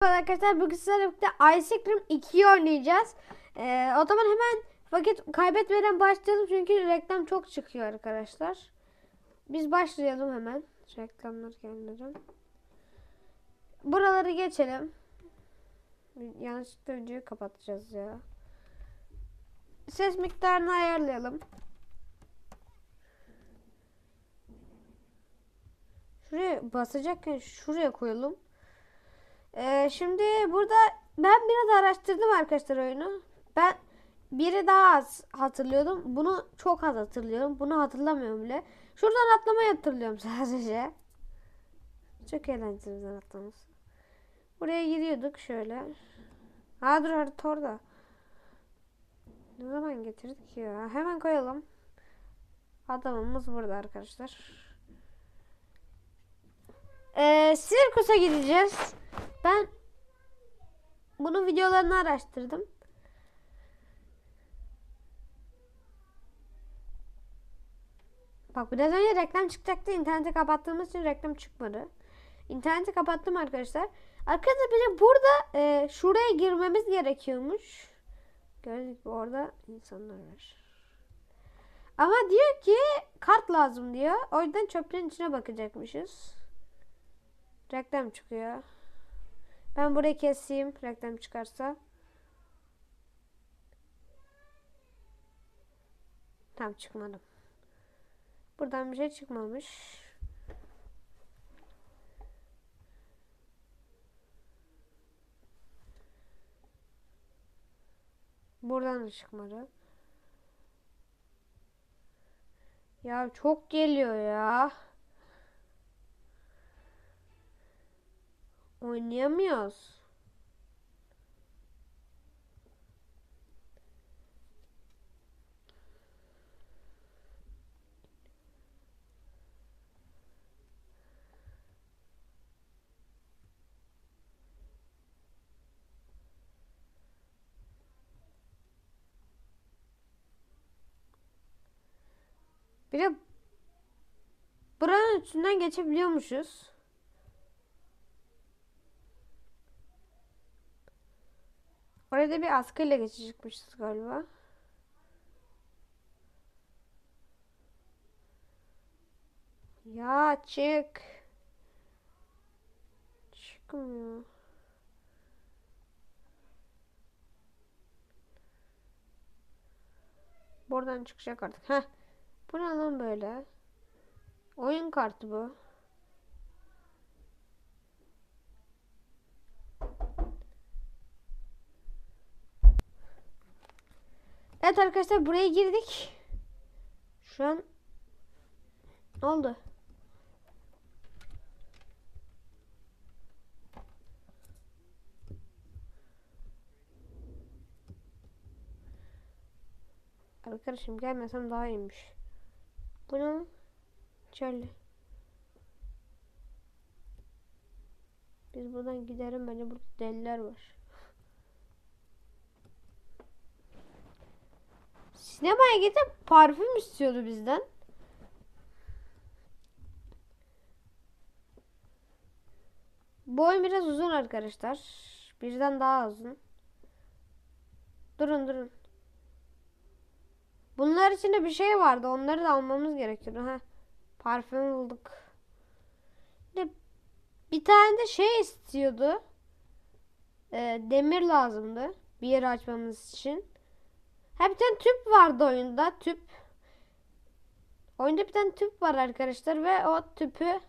Arkadaşlar bugün sizlerle birlikte Ice Cream 2'yi oynayacağız. Ee, o zaman hemen vakit kaybetmeden başlayalım çünkü reklam çok çıkıyor arkadaşlar. Biz başlayalım hemen. Reklamlar gelmeden. Buraları geçelim. Yanlışlıkla videoyu kapatacağız ya. Ses miktarını ayarlayalım. Şuraya basacakken şuraya koyalım. Ee, şimdi burada ben biraz araştırdım arkadaşlar oyunu. Ben biri daha az hatırlıyordum. Bunu çok az hatırlıyorum. Bunu hatırlamıyorum bile. Şuradan atlamayı hatırlıyorum sadece. Çok eğlenceli buradan atlaması. Buraya giriyorduk şöyle. Ha dur harita orada. Ne zaman getirdik ya? Hemen koyalım. Adamımız burada arkadaşlar. Ee, sirkusa gideceğiz. Ben bunun videolarını araştırdım. Bak biraz önce reklam çıkacaktı. İnterneti kapattığımız için reklam çıkmadı. İnterneti kapattım arkadaşlar. Arkadaşlar de burada e, şuraya girmemiz gerekiyormuş. Gördük gibi orada insanlar var. Ama diyor ki kart lazım diyor. O yüzden çöplerin içine bakacakmışız. Reklam çıkıyor. Ben burayı keseyim reklam çıkarsa. Tam çıkmadım. Buradan bir şey çıkmamış. Buradan da çıkmadı. Ya çok geliyor ya. Oynayamıyoruz. Bir de buranın üstünden geçebiliyormuşuz. Orada bir askıyla geçecekmişiz galiba. Ya çık. Çıkmıyor. Buradan çıkacak artık. Heh. Bu ne lan böyle? Oyun kartı bu. Evet arkadaşlar buraya girdik. Şu an ne oldu? Arkadaşım gelmesem daha iyiymiş. Bu ne? Biz buradan giderim bence burada deliler var. Sinemaya gidip parfüm istiyordu bizden. Boy biraz uzun arkadaşlar. Birden daha uzun. Durun durun. Bunlar içinde bir şey vardı. Onları da almamız gerekiyordu. Ha. Parfüm bulduk. Bir, bir tane de şey istiyordu. Ee, demir lazımdı. Bir yeri açmamız için. Ha bir tane tüp vardı oyunda. Tüp. Oyunda bir tane tüp var arkadaşlar ve o tüpü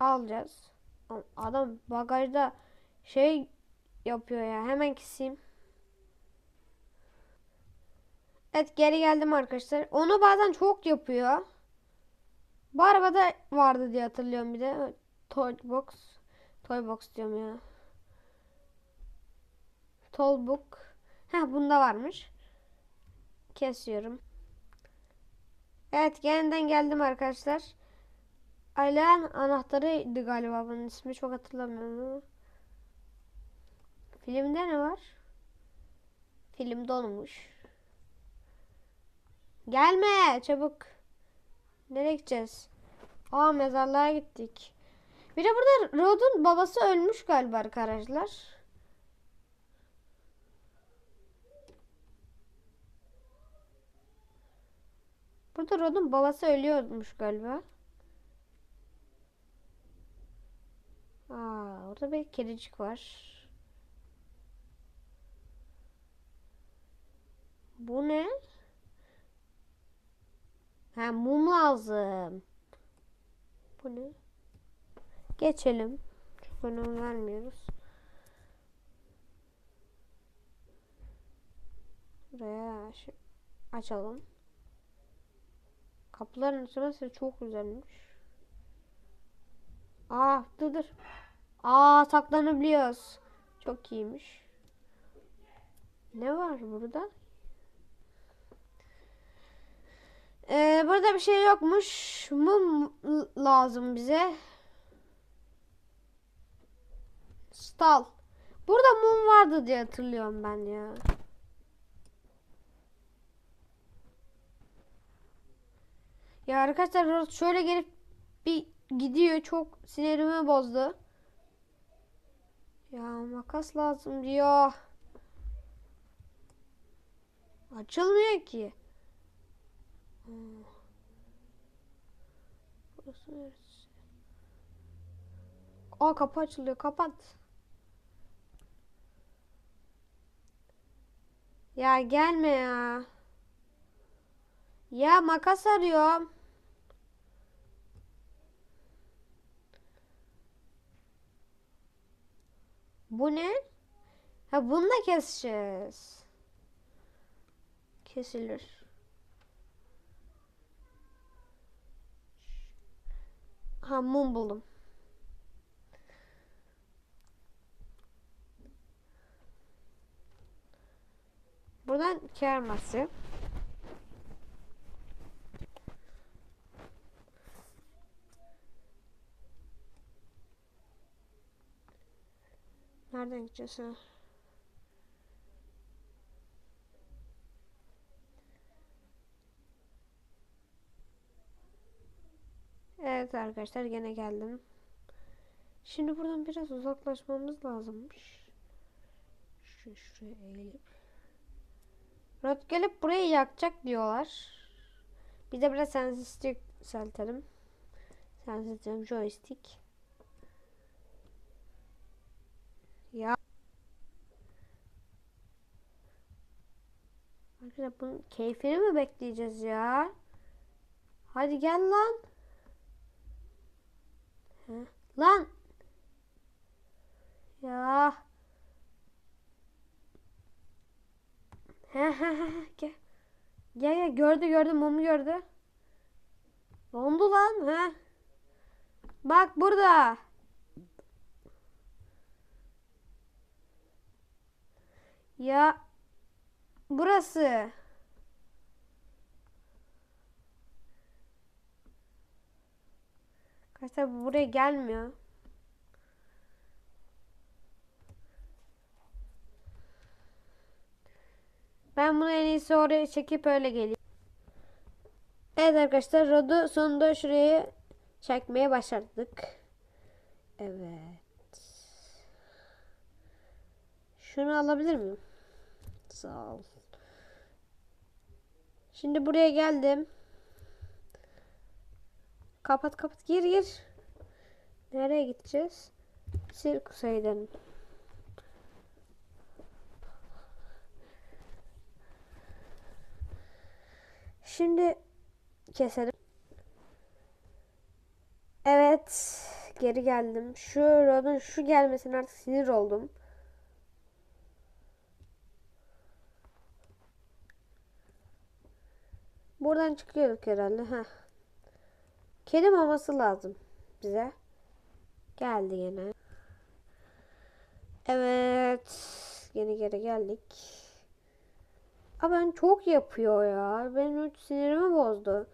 alacağız. Adam bagajda şey yapıyor ya. Hemen keseyim. Evet geri geldim arkadaşlar. Onu bazen çok yapıyor. Bu arabada vardı diye hatırlıyorum bir de. Toy box. Toy box diyorum ya. Toll book. Heh bunda varmış. Kesiyorum. Evet yeniden geldim arkadaşlar. Ailen anahtarıydı galiba bunun ismi çok hatırlamıyorum ama. Filmde ne var? Filmde olmuş. Gelme çabuk. Nereye gideceğiz? Aa mezarlığa gittik. Bir de burada Rod'un babası ölmüş galiba arkadaşlar. Burada Rod'un babası ölüyormuş galiba. Aa, orada bir kedicik var. Bu ne? Ha mum lazım. Bu ne? Geçelim. Çok önem vermiyoruz. Buraya açalım. Kapıların açılması çok güzelmiş. Aa dur dur. Aa saklanabiliyoruz. Çok iyiymiş. Ne var burada? Ee, burada bir şey yokmuş. Mum lazım bize. Stal. Burada mum vardı diye hatırlıyorum ben ya. Ya arkadaşlar şöyle gelip bir gidiyor. Çok sinirimi bozdu. Ya makas lazım diyor. Açılmıyor ki. Burası neresi? Aa kapı açılıyor. Kapat. Ya gelme ya. Ya makas arıyorum. Bu ne? Ha bunu da keseceğiz. Kesilir. Ha mum buldum. Buradan kerması. Nereden gideceğiz ha? Evet arkadaşlar gene geldim. Şimdi buradan biraz uzaklaşmamız lazımmış. Şu şuraya eğilip. Rod gelip burayı yakacak diyorlar. Bir de biraz sensitivity yükseltelim. Sensitivity joystick. Ya. Arkadaşlar bunun keyfini mi bekleyeceğiz ya? Hadi gel lan. Heh. Lan. Ya. He he he gel. Gel gel gördü gördü mumu gördü. Dondu lan he. Bak burada. Ya burası. Arkadaşlar bu buraya gelmiyor. Ben bunu en iyisi oraya çekip öyle geleyim. Evet arkadaşlar Rod'u sonunda şuraya çekmeye başardık. Evet. Şunu alabilir miyim? Sağ ol. Şimdi buraya geldim. Kapat kapat gir gir. Nereye gideceğiz? Sirkusa gidelim. Şimdi keselim. Evet. Geri geldim. Şu rodun şu gelmesine artık sinir oldum. Buradan çıkıyorduk herhalde. Heh. Kedi maması lazım bize. Geldi yine. Evet. Yine geri geldik. Ama ben çok yapıyor ya. Benim hiç sinirimi bozdu.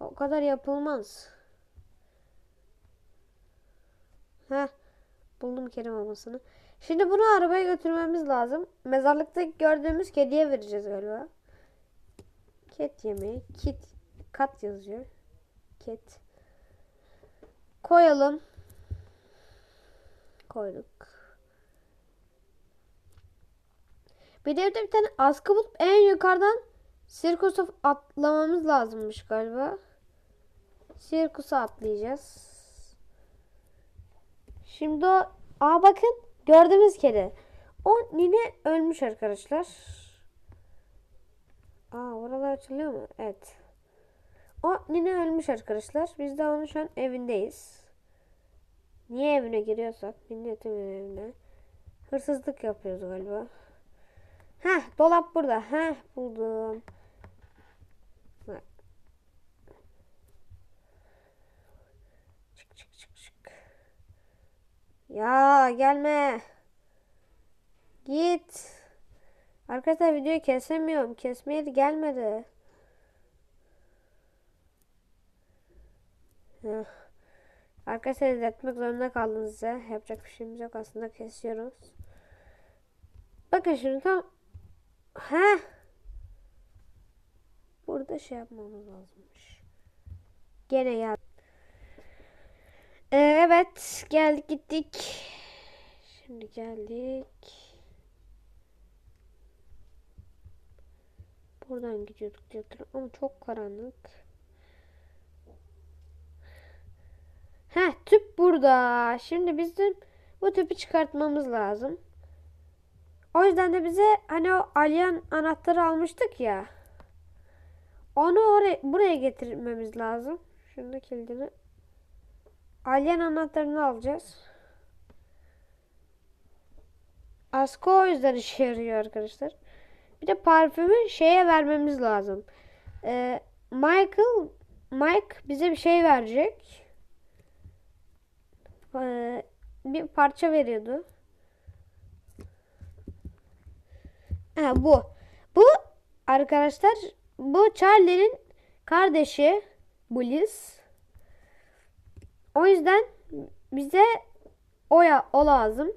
O kadar yapılmaz. Heh. Buldum kedi mamasını. Şimdi bunu arabaya götürmemiz lazım. Mezarlıkta gördüğümüz kediye vereceğiz galiba. Ket yemeği. Kit. Kat yazıyor. Ket. Koyalım. koyduk. Bir de evde bir tane askı bulup en yukarıdan sirkusa atlamamız lazımmış galiba. Sirkusa atlayacağız. Şimdi o... Aa bakın gördüğümüz kedi. O nine ölmüş arkadaşlar. Aa oralar açılıyor mu? Evet. O nine ölmüş arkadaşlar. Biz de onun şu an evindeyiz. Niye evine giriyorsak milletin evine. Hırsızlık yapıyoruz galiba. Heh dolap burada. Heh buldum. Çık çık çık çık. Ya gelme. Git. Arkadaşlar videoyu kesemiyorum. Kesmeye de gelmedi. Arkadaşlar izletmek zorunda kaldım size. Yapacak bir şeyimiz yok aslında kesiyoruz. Bakın şimdi tam Heh. Burada şey yapmamız lazımmış. Gene ya. Ee, evet geldik gittik. Şimdi geldik. Buradan gidiyorduk diye hatırlıyorum ama çok karanlık. Heh tüp burada. Şimdi bizim bu tüpü çıkartmamız lazım. O yüzden de bize hani o alien anahtarı almıştık ya. Onu oraya buraya getirmemiz lazım. Şunu da kilidini. Alien anahtarını alacağız. Asko o yüzden işe yarıyor arkadaşlar. Bir de parfümü şeye vermemiz lazım. Ee, Michael Mike bize bir şey verecek. Ee, bir parça veriyordu. Ha, bu. Bu arkadaşlar bu Charlie'nin kardeşi bu Liz. O yüzden bize o, ya, o lazım.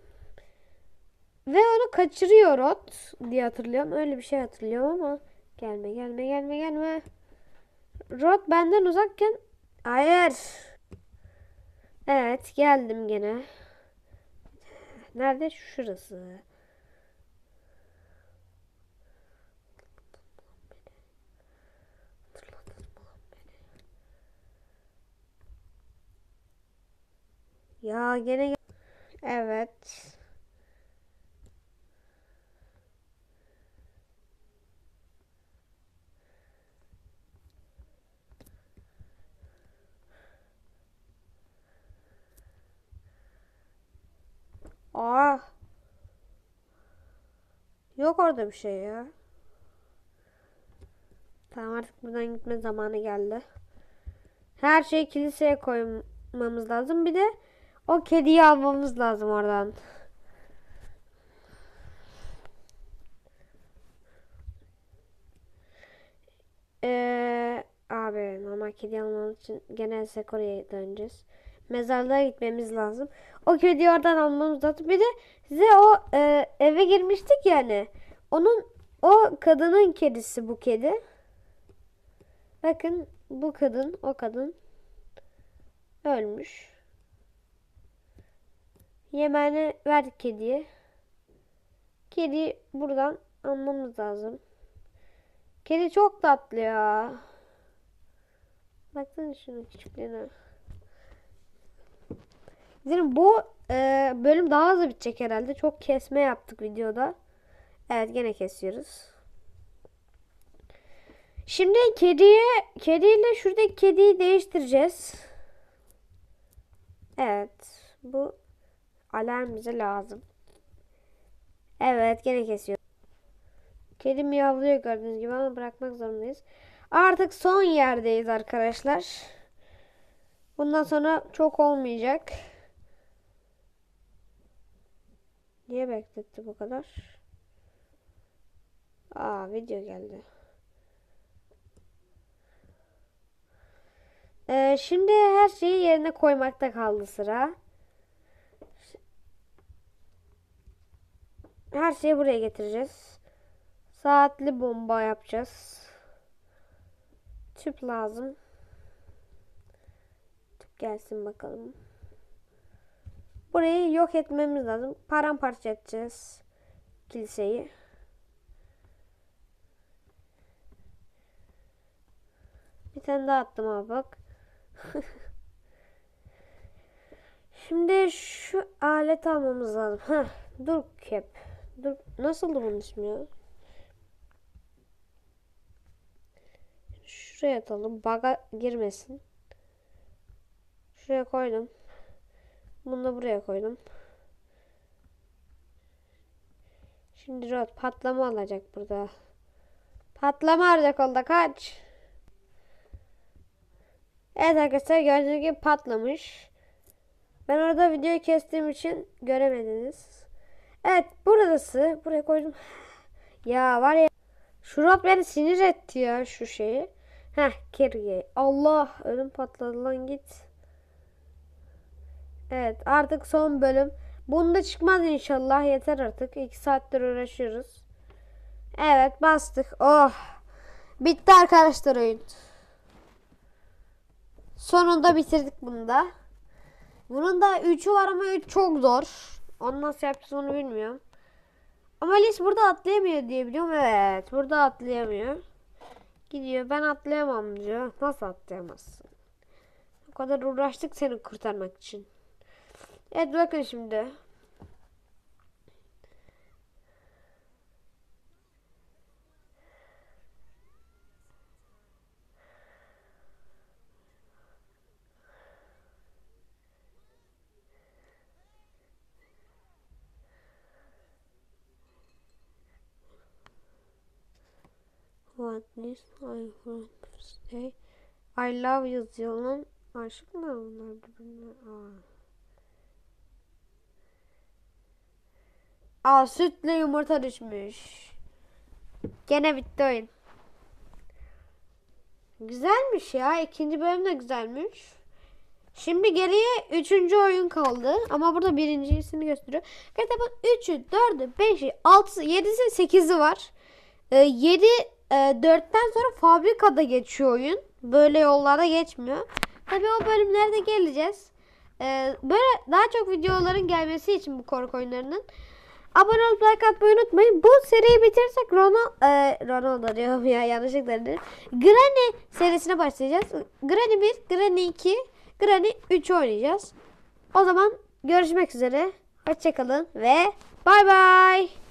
Ve onu kaçırıyor Rot diye hatırlıyorum. Öyle bir şey hatırlıyorum ama gelme gelme gelme gelme. Rot benden uzakken hayır. Evet geldim gene. Nerede? Şurası. Ya gene Evet. Aa. Yok orada bir şey ya. Tamam artık buradan gitme zamanı geldi. Her şeyi kiliseye koymamız lazım. Bir de o kediyi almamız lazım oradan. Ee, abi normal kedi almamız için genel Sekore'ye döneceğiz. Mezarlığa gitmemiz lazım. O kediyi oradan almamız lazım. Bir de size o e, eve girmiştik yani. Onun o kadının kedisi bu kedi. Bakın bu kadın o kadın ölmüş. Yemeğini verdik kediye. Kedi buradan almamız lazım. Kedi çok tatlı ya. Baksana şunun küçüklüğüne. Bizim bu e, bölüm daha hızlı bitecek herhalde. Çok kesme yaptık videoda. Evet gene kesiyoruz. Şimdi kediye kediyle şuradaki kediyi değiştireceğiz. Evet. Bu alarm bize lazım. Evet gene kesiyor. Kedi miyavlıyor gördüğünüz gibi ama bırakmak zorundayız. Artık son yerdeyiz arkadaşlar. Bundan sonra çok olmayacak. Niye bekletti bu kadar? Aa video geldi. Ee, şimdi her şeyi yerine koymakta kaldı sıra. Her şeyi buraya getireceğiz. Saatli bomba yapacağız. Tüp lazım. Tüp gelsin bakalım. Burayı yok etmemiz lazım. Paramparça edeceğiz kiliseyi. Bir tane daha attım abi bak. Şimdi şu alet almamız lazım. Heh, dur kep. Dur. Nasıldı bunun ismi ya? Şuraya atalım. Baga girmesin. Şuraya koydum. Bunu da buraya koydum. Şimdi rot patlama olacak burada. Patlama olacak oldu kaç. Evet arkadaşlar gördüğünüz gibi patlamış. Ben orada videoyu kestiğim için göremediniz. Evet buradası. Buraya koydum. Ya var ya. Şu rot beni sinir etti ya şu şeyi. Heh kirgi. Allah ölüm patladı lan git. Evet artık son bölüm. Bunda çıkmaz inşallah yeter artık. 2 saattir uğraşıyoruz. Evet bastık. Oh. Bitti arkadaşlar oyun. Sonunda bitirdik bunu da. Bunun da 3'ü var ama 3 çok zor. Onu nasıl yapacağız onu bilmiyorum. Ama Alice burada atlayamıyor diye biliyorum. Evet burada atlayamıyor. Gidiyor ben atlayamam diyor. Nasıl atlayamazsın? O kadar uğraştık seni kurtarmak için. Evet bakın şimdi. What this I want to say. I love yazıyorum. Aşık mı bunlar birbirine? Aa. Aa sütle yumurta düşmüş. Gene bitti oyun. Güzelmiş ya. İkinci bölüm de güzelmiş. Şimdi geriye üçüncü oyun kaldı. Ama burada birincisini gösteriyor. Kitabın 3'ü, 4'ü, 5'i, 6'sı, 7'si, 8'i var. Ee, 7 e, 4'ten sonra fabrikada geçiyor oyun. Böyle yollarda geçmiyor. Tabii o bölümlerde geleceğiz. Ee, böyle daha çok videoların gelmesi için bu korku oyunlarının abone olup like atmayı unutmayın. Bu seriyi bitirirsek Ronald, e, Ronaldo diyorum ya yanlışlıkla dedim. Granny serisine başlayacağız. Granny 1, Granny 2, Granny 3 oynayacağız. O zaman görüşmek üzere. Hoşçakalın ve bay bay.